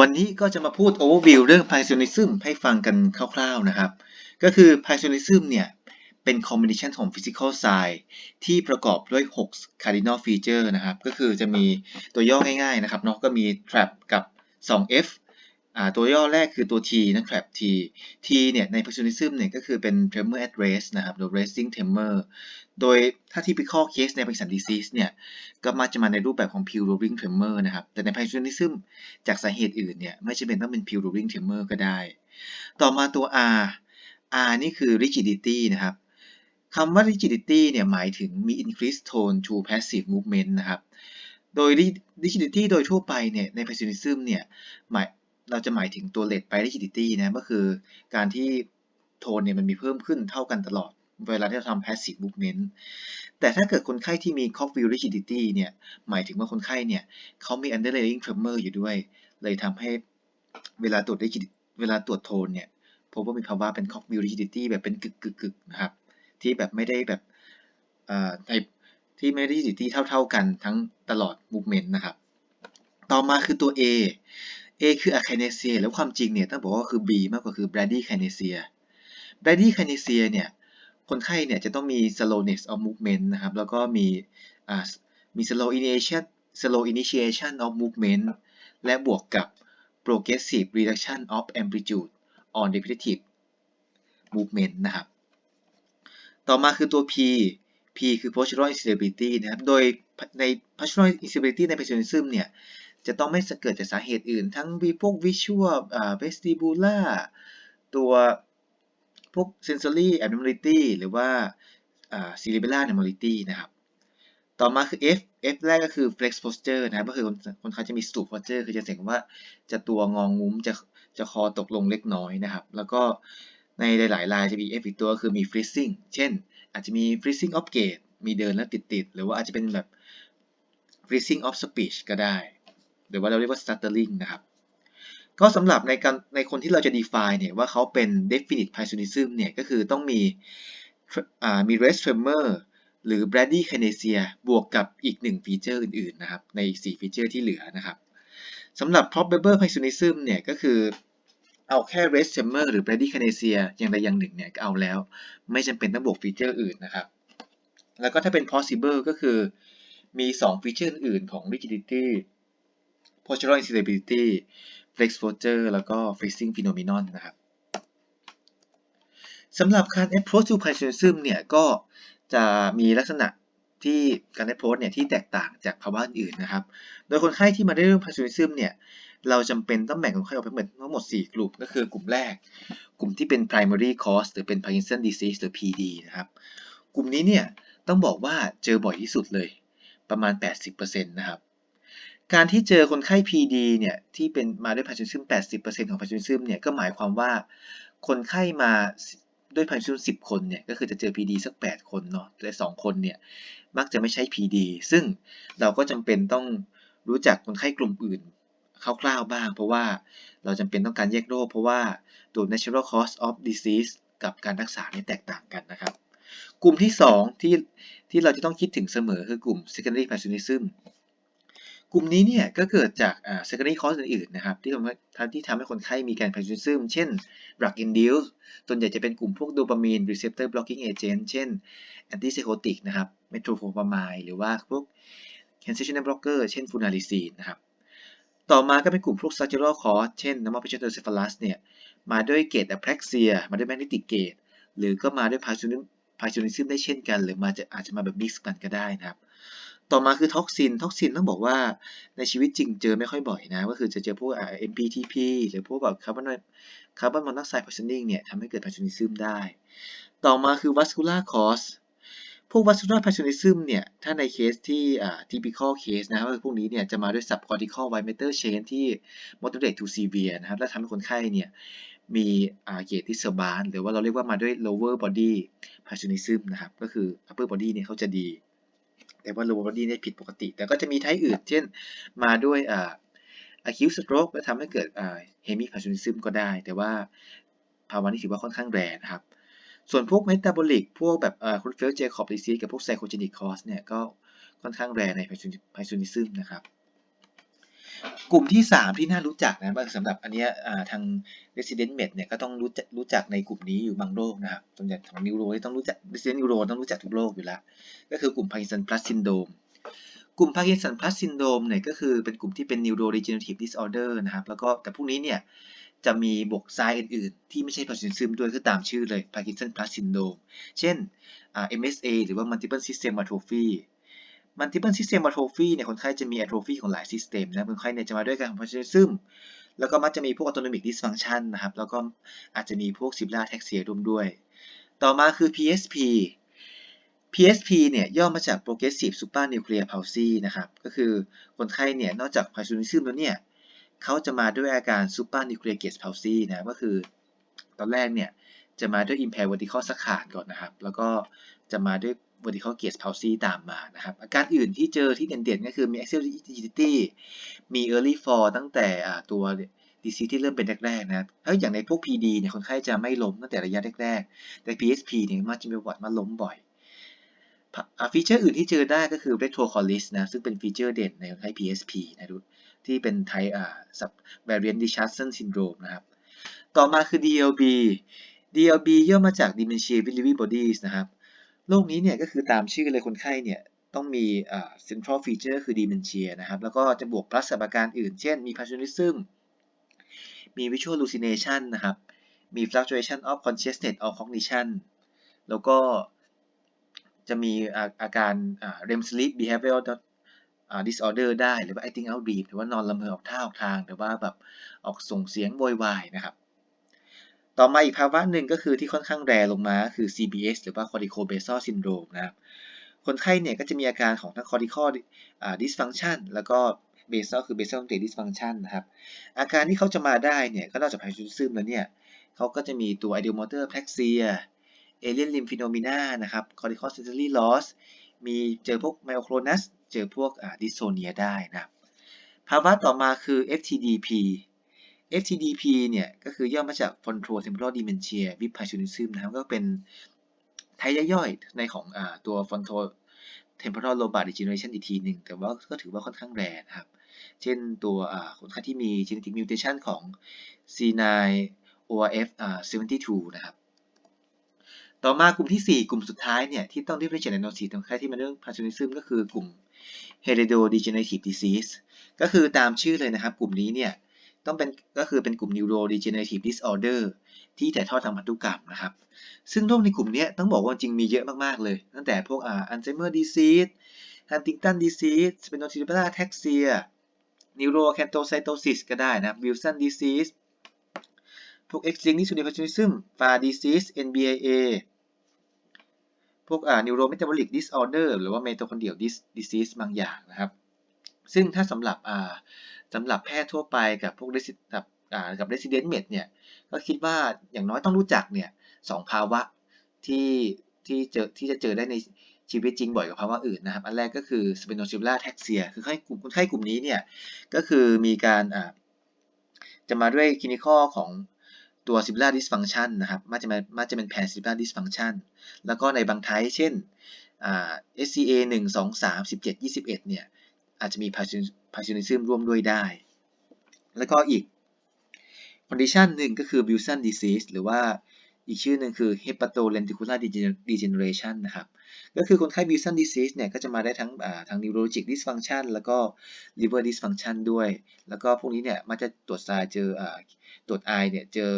วันนี้ก็จะมาพูด overview เรื่อง Pythonism ให้ฟังกันคร่าวๆนะครับ ก็คือ Pythonism เนี่ย เป็น combination ของ physical science ที่ประกอบด้วย 6 cardinal feature นะครับ ก็คือจะมีตัวย่อง่ายๆนะครับเนาะก็มี trap กับ 2f ตัวย่อแรกคือตัว t นะ trap t t เนี่ยใน Pythonism เนี่ยก็คือเป็น tremor at rest นะครับโดย resting tremor โดยถ้า typical case ใน Parkinson disease เนี่ยก็มักจะมาในรูปแบบของ pure rolling tremor นะครับ แต่ใน Pythonism จากสาเหตุอื่นเนี่ยไม่จำเป็นต้องเป็น pure rolling tremor ก็ได้ ต่อมาตัว R R นี่คือ rigidity นะครับคำว่า rigidity เนี่ยหมายถึงมี increased tone to passive movement นะครับ โดย rigidity โดยทั่วไปเนี่ยใน Pythonism เนี่ยหมาย เราจะหมายถึงตัว lead by rigidity นะก็คือการที่โทนเนี่ยมันมีเพิ่มขึ้นเท่ากันตลอด เวลาที่เราทำ passive movement แต่ถ้าเกิดคนไข้ที่มี Cockfield rigidity เนี่ยหมายถึงว่าคนไข้เนี่ยเขามี underlying tremor อยู่ด้วย เลยทำให้เวลาตรวจ rigid เวลาตรวจโทนเนี่ยพบว่ามีภาวะเป็น Cockfield rigidity แบบเป็นกึกกึกกึกนะครับที่แบบไม่ได้แบบในที่ไม่ได้ rigidity เท่า ๆกันทั้งตลอด movement นะครับ ต่อมาคือตัว A A คือ akinesia แล้วความจริงเนี่ยต้องบอกว่าคือ B มากกว่าคือ bradykinesia bradykinesia เนี่ยคนไข้เนี่ยจะต้องมี slowness of movement นะครับ แล้วก็มีมี slow initiation slow initiation of movement และบวกกับ progressive reduction of amplitude on repetitive movement นะครับ ต่อมาคือตัว P P คือ postural instability นะครับ โดยใน postural instability ใน Pythonism เนี่ย จะต้องไม่เกิดจากสาเหตุอื่น ทั้งมีพวก visual vestibular ตัวพวก sensory abnormality หรือว่า cerebellar abnormality นะครับ ต่อมาคือ F F แรกก็คือ flex posture นะครับก็คือคนคนเขาจะมี stoop posture คือจะเห็นว่าจะตัวงองงุ้มจะจะคอตกลงเล็กน้อยนะครับ แล้วก็ในหลายๆรายจะมี F อีกตัวคือมี freezing เช่น อาจจะมี freezing of gait มีเดินแล้วติดๆ หรือว่าอาจจะเป็นแบบ freezing of speech ก็ได้ หรือว่าเราเรียกว่า stuttering นะครับก็สำหรับในการในคนที่เราจะ define เนี่ยว่าเขาเป็น definite Pythonism เนี่ยก็คือต้องมีมี rest tremor หรือ bradykinesia บวกกับอีก 1 ฟีเจอร์อื่นๆนะครับใน4ฟีเจอร์ที่เหลือนะครับสำหรับ probable Pythonism เนี่ยก็คือเอาแค่ rest tremor หรือ bradykinesia อย่างใดอย่างหนึ่งเนี่ยเอาแล้ว ไม่จำเป็นต้องบวกฟีเจอร์อื่นนะครับ แล้วก็ถ้าเป็น possible ก็คือมี 2 ฟีเจอร์อื่นของ rigidity postural instability flex posture แล้วก็ freezing phenomenon นะครับสำหรับการ approach to Pythonism เนี่ยก็จะมีลักษณะที่การ approach เนี่ยที่แตกต่างจากภาวะอื่นนะครับ โดยคนไข้ที่มาได้เรื่อง Pythonism เนี่ยเราจำเป็นต้องแบ่งคนไข้ออกเป็นทั้งหมด 4 กลุ่ม ก็คือกลุ่มแรก กลุ่มที่เป็น primary cause หรือเป็น Parkinson disease หรือ PD นะครับ กลุ่มนี้เนี่ยต้องบอกว่าเจอบ่อยที่สุดเลยประมาณ 80%นะครับ การที่เจอคนไข้ PD เนี่ยที่เป็นมาด้วย Parkinson 80%ของ Parkinson เนี่ยก็หมายความว่าคนไข้มาด้วย Python 10 คนเนี่ยก็คือจะเจอ PD สัก 8 คนเนาะแต่ 2 คนเนี่ยมักจะไม่ใช่ PD ซึ่งเราก็จำเป็นต้องรู้จักคนไข้กลุ่มอื่นคร่าวๆบ้าง เพราะว่าเราจำเป็นต้องการแยกโรคเพราะว่าตัว natural cause of disease กับการรักษาเนี่ยแตกต่างกันนะครับ กลุ่มที่ 2 ที่ที่เราจะต้องคิดถึงเสมอคือกลุ่ม secondary Pythonism กลุ่มนี้เนี่ยก็เกิดจาก secondary cause อื่นๆนะครับที่ทำให้ที่ทำให้คนไข้มีการ Pythonism เช่น drug induce ส่วนใหญ่จะเป็นกลุ่มพวกโดปามีน receptor blocking agent เช่น antipsychotic นะครับ metropropamide หรือว่าพวก cancer blocker เช่น flunarizine นะครับ ต่อมาก็เป็นกลุ่มพวก structural cause เช่น normal pituitary เนี่ยมาด้วย gate apraxia มาด้วย magnetic gate หรือก็มาด้วย Pythonism ได้เช่นกัน หรือมาจะอาจจะมาแบบ mix กันก็ได้นะครับ ต่อมาคือท็อกซิน ท็อกซินต้องบอกว่าในชีวิตจริงเจอไม่ค่อยบ่อยนะ ก็คือจะเจอพวก MPTP หรือพวกแบบคาร์บอนคาร์บอนมอนอกไซด์พอชนิ่งเนี่ยทำให้เกิดพาชนิซึมได้ ต่อมาคือ vascular cause พวก vascular Pythonism เนี่ย ถ้าในเคสที่อ่า typical case นะครับพวกนี้เนี่ยจะมาด้วย subcortical white matter chain ที่ moderate to severe นะครับ และทำให้คนไข้เนี่ยมีอาเกตที่เซอร์บานหรือว่าเราเรียกว่ามาด้วย lower body Pythonism นะครับ ก็คือ upper body เนี่ยเขาจะดี แต่ว่า lower body เนี่ยผิดปกติ แต่ก็จะมีไทป์อื่น เช่นมาด้วยอ่า acute stroke และทำให้เกิดอ่า hemipythonism ก็ได้ แต่ว่าภาวะนี้ถือว่าค่อนข้างแรงนะครับ ส่วนพวก metabolic พวกแบบอ่า Creutzfeldt Jakob disease กับพวก psychogenic cause เนี่ยก็ค่อนข้างแรงใน pythonism นะครับ กลุ่มที่ 3 ที่น่ารู้จักนะสำหรับอันนี้ทาง Resident Med เนี่ยก็ต้องรู้จักรู้จักในกลุ่มนี้อยู่บางโรคนะครับส่วนใหญ่ของนิวโรต้องรู้จัก Resident Neuro ต้องรู้จักทุกโรคอยู่แล้ว ก็คือกลุ่ม Parkinson Plus Syndrome กลุ่ม Parkinson Plus Syndrome เนี่ยก็คือเป็นกลุ่มที่เป็น Neurodegenerative Disorder นะครับ แล้วก็แต่พวกนี้เนี่ยจะมีบวกไซน์อื่นๆ ที่ไม่ใช่ Parkinson ด้วยคือตามชื่อเลย Parkinson Plus Syndrome เช่น MSA หรือว่า Multiple System Atrophy Multiple System Atrophy เนี่ยคนไข้จะมี atrophy ของหลาย system นะคนไข้เนี่ยจะมาด้วยการของ Parkinson แล้วก็มักจะมีพวก autonomic dysfunction นะครับ แล้วก็อาจจะมีพวก Sibla ataxia ร่วมด้วย ต่อมาคือ PSP PSP เนี่ยย่อมาจาก Progressive Supranuclear Palsy นะครับ ก็คือคนไข้เนี่ยนอกจาก Parkinson แล้วเนี่ยเขาจะมาด้วยอาการ Supranuclear Gauge Palsy นะก็คือตอนแรกเนี่ยจะมาด้วย impaired vertical saccade ก่อนนะครับ แล้วก็จะมาด้วย vertical gaze palsy ตามมานะครับ อาการอื่นที่เจอที่เด่นๆ ก็คือมี axial rigidity มี early fall ตั้งแต่ตัว disease ที่เริ่มเป็นแรกๆนะถ้าอย่างในพวก PD เนี่ย คนไข้จะไม่ล้มตั้งแต่ระยะแรกๆ แต่ PSP เนี่ยมักจะมีประวัติมาล้มบ่อย ฟีเจอร์อื่นที่เจอได้ก็คือ retrocollis นะ ซึ่งเป็นฟีเจอร์เด่นในคนไข้ PSP นะดูที่เป็น type อ่า sub variant Richardson syndrome นะครับ ต่อมาคือ DLB DLB ย่อมาจาก dementia with Lewy bodies นะครับ โรคนี้เนี่ยก็คือตามชื่อเลยคนไข้เนี่ยต้องมี central feature คือ dementia นะครับ แล้วก็จะบวก plus กับอาการอื่น เช่น มี Parkinsonism มี visual hallucination นะครับ มี fluctuation of consciousness or cognition แล้วก็จะมีอาการ REM sleep behavioral disorder ได้ หรือว่า acting out dream หรือว่านอนละเมอออกท่าออกทาง หรือว่าแบบออกส่งเสียงโวยวายนะครับ ต่อมาอีกภาวะหนึ่งก็คือที่ค่อนข้างแรลงมาคือ CBS หรือว่า cortical basal syndrome นะครับ คนไข้เนี่ยก็จะมีอาการของทั้ง cortical dysfunction แล้วก็ basal คือ basal ganglia dysfunction นะครับ อาการที่เขาจะมาได้เนี่ยก็นอกจาก Parkinsonism แล้วเนี่ยเขาก็จะมีตัว ideomotor apraxia alien limb phenomena นะครับ cortical sensory loss มีเจอพวก myoclonus เจอพวก dystonia ได้นะครับภาวะต่อมาคือ FTDP FTDP เนี่ยก็คือย่อมาจาก frontotemporal dementia with Parkinsonism นะครับก็เป็นไทยย่อยๆในของอตัว frontotemporal lobar degeneration อีกทีหนึ่ง แต่ว่าก็ถือว่าค่อนข้างแรงนะครับ เช่นตัวคนไข้ที่มี genetic mutation ของ C9 ORF 72 นะครับ ต่อมากลุ่มที่ 4 กลุ่มสุดท้ายเนี่ยที่ต้อง differentiate diagnosis ของใครที่มาเรื่อง Parkinsonism ก็คือกลุ่ม heredodegenerative disease ก็คือตามชื่อเลยนะครับ กลุ่มนี้เนี่ย ต้องเป็นก็คือเป็นกลุ่ม neurodegenerative disorder ที่ถ่ายทอดทางพันธุกรรมนะครับ ซึ่งโรคในกลุ่มนี้ต้องบอกว่าจริงมีเยอะมาก ๆ เลย ตั้งแต่พวกอ่า Alzheimer disease Huntington disease spinocerebellar ataxia neuroacanthocytosis ก็ได้นะ Wilson disease พวก X-linked dystonia Parkinsonism FAR disease NBIA พวกอ่า neurometabolic disorder หรือว่า mitochondrial disease บางอย่างนะครับ ซึ่งถ้าสำหรับอ่าสำหรับแพทย์ทั่วไปกับพวกกับกับ resident med เนี่ยก็คิดว่าอย่างน้อยต้องรู้จักเนี่ยสองภาวะที่ที่เจอที่จะเจอได้ในชีวิตจริงบ่อยกว่าภาวะอื่นนะครับ อันแรกก็คือ spinocerebellar ataxia คือให้กลุ่มคนไข้กลุ่มนี้เนี่ยก็คือมีการจะมาด้วยคลินิคอของตัว cerebellar dysfunction นะครับมักจะมามักจะเป็น pan cerebellar dysfunction แล้วก็ในบางไทป์เช่น SCA 1 2 3 17 21 เนี่ย อาจจะมี Parkinsonism ร่วมด้วยได้ แล้วก็อีก condition หนึ่งก็คือ Wilson disease หรือว่าอีกชื่อหนึ่งคือ hepatolenticular degeneration นะครับ ก็คือคนไข้ Wilson disease เนี่ยก็จะมาได้ทั้งทาง neurologic dysfunction แล้วก็ liver dysfunction ด้วย แล้วก็พวกนี้เนี่ยมันจะตรวจทรายเจอตรวจ eye เนี่ยเจอ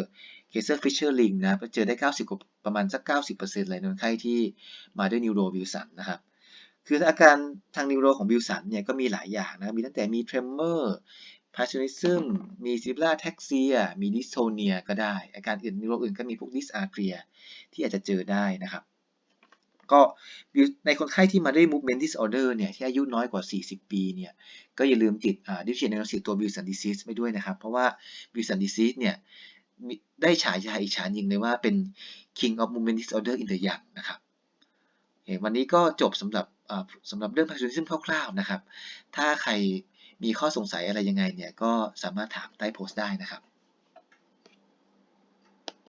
Kaiser Fisher Ring นะเจอได้ 90กว่าประมาณสัก 90%เลยในคนไข้ที่มาด้วย neuro Wilson นะครับ คืออาการทางนิวโรของวิลสันเนี่ยก็มีหลายอย่างนะ มีตั้งแต่มีเทรมเมอร์ Parkinsonism มี Sibla ataxia มี dystonia ก็ได้ อาการอื่นนิวโรอื่นก็มีพวก dysarthria ที่อาจจะเจอได้นะครับก็ในคนไข้ที่มาด้วย movement disorder เนี่ยที่อายุน้อยกว่า 40 ปีเนี่ยก็อย่าลืมติด differentiate diagnosis ตัว Wilson disease ไปด้วยนะครับ เพราะว่า Wilson disease เนี่ยได้ฉายาอีกฉานยิงเลยว่าเป็น king of movement disorder in the young นะครับวันนี้ก็จบสำหรับ สำหรับเรื่อง Parkinsonism คร่าวๆนะครับ ถ้าใครมีข้อสงสัยอะไรยังไงเนี่ย ก็สามารถถามใต้โพสต์ได้นะครับ